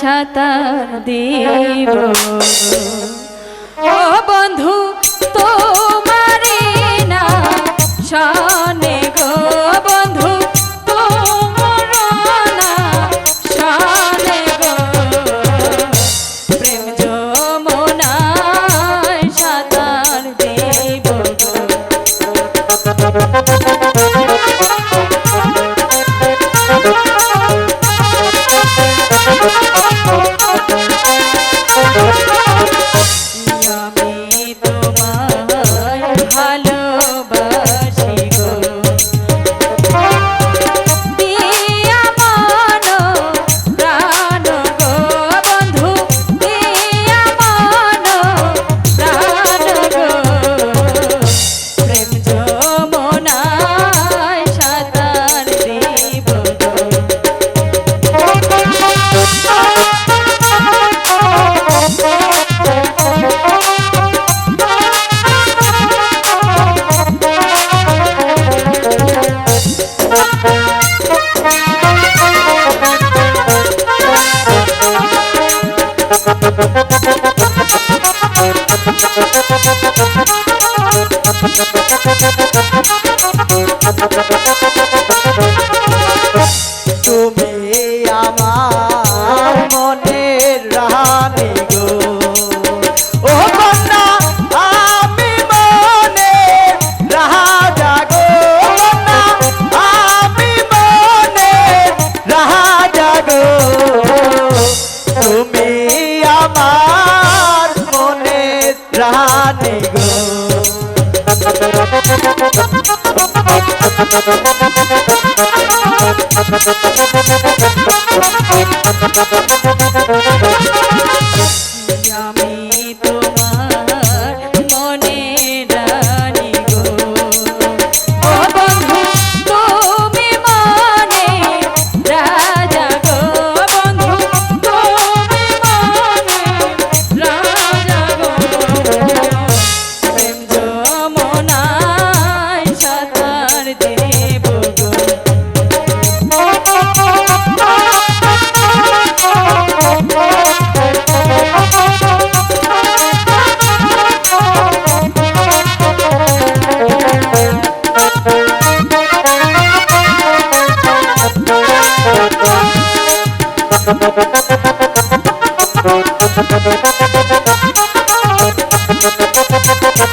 সাঁতার দিব। ও বন্ধু, তোমারে না সনে গো বন্ধু তোমার না সনে গো। প্রেম যমুনায় সাঁতার দিব। Thank you. Thank you. জানে গো।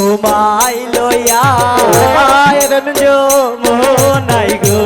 তোমায় লয়া রঞ্জ মোহনাই গো।